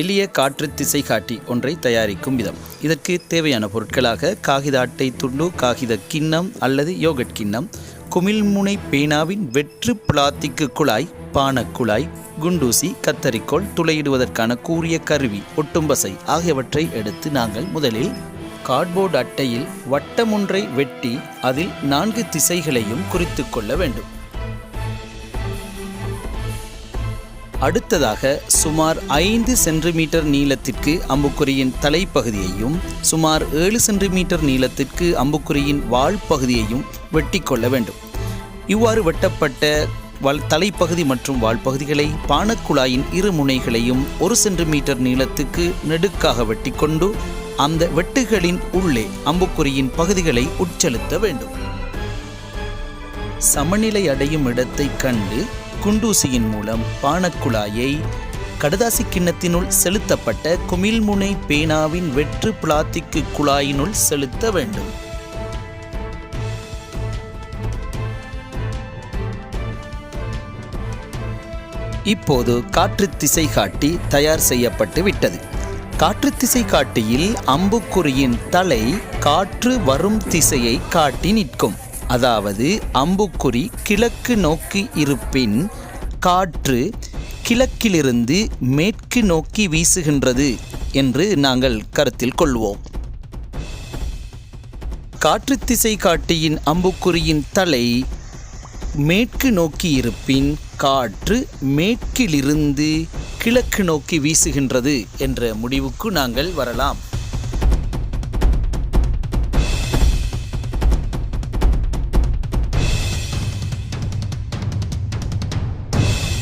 எளிய காற்று திசை காட்டி ஒன்றை தயாரிக்கும் விதம். இதற்கு தேவையான பொருட்களாக காகித அட்டை துண்டு காகித கிண்ணம் அல்லது யோகட் கிண்ணம் குமிழ்முனை பேனாவின் வெற்று பிளாத்திக்கு குழாய் பானக்குழாய் குண்டூசி கத்தரிக்கோல் துளையிடுவதற்கான கூரிய கருவி ஒட்டும்பசை ஆகியவற்றை எடுத்து நாங்கள் முதலில் கார்ட்போர்டு அட்டையில் வட்டமொன்றை வெட்டி அதில் நான்கு திசைகளையும் குறித்து கொள்ள வேண்டும். அடுத்ததாக சுமார் ஐந்து சென்டிமீட்டர் நீளத்திற்கு அம்புக்குறியின் தலைப்பகுதியையும் சுமார் ஏழு சென்டிமீட்டர் நீளத்திற்கு அம்புக்குறியின் வால் பகுதியையும் வெட்டி கொள்ள வேண்டும். இவ்வாறு வெட்டப்பட்ட வல் தலைப்பகுதி மற்றும் வால் பகுதிகளை பானக்குழாயின் இரு முனைகளையும் ஒரு சென்டிமீட்டர் நீளத்துக்கு நெடுக்காக வெட்டிக்கொண்டு அந்த வெட்டுகளின் உள்ளே அம்புக்குறியின் பகுதிகளை உட்செலுத்த வேண்டும். சமநிலை அடையும் இடத்தை கண்டு குண்டூசியின் மூலம் பானக்குழாயை கடதாசி கிண்ணத்தினுள் செலுத்தப்பட்ட குமிழ்முனை பேனாவின் வெற்று பிளாத்திக்கு குழாயினுள் செலுத்த வேண்டும். இப்போது காற்று திசை காட்டி தயார் செய்யப்பட்டு விட்டது. காற்று திசை காட்டியில் அம்புக்குறியின் தலை காற்று வரும் திசையை காட்டி நிற்கும். அதாவது அம்புக்குறி கிழக்கு நோக்கி இருப்பின் காற்று கிழக்கிலிருந்து மேற்கு நோக்கி வீசுகின்றது என்று நாங்கள் கருத்தில் கொள்வோம். காற்று திசை காட்டியின் அம்புக்குறியின் தலை மேற்கு நோக்கி இருப்பின் காற்று மேற்கிலிருந்து கிழக்கு நோக்கி வீசுகின்றது என்ற முடிவுக்கு நாங்கள் வரலாம்.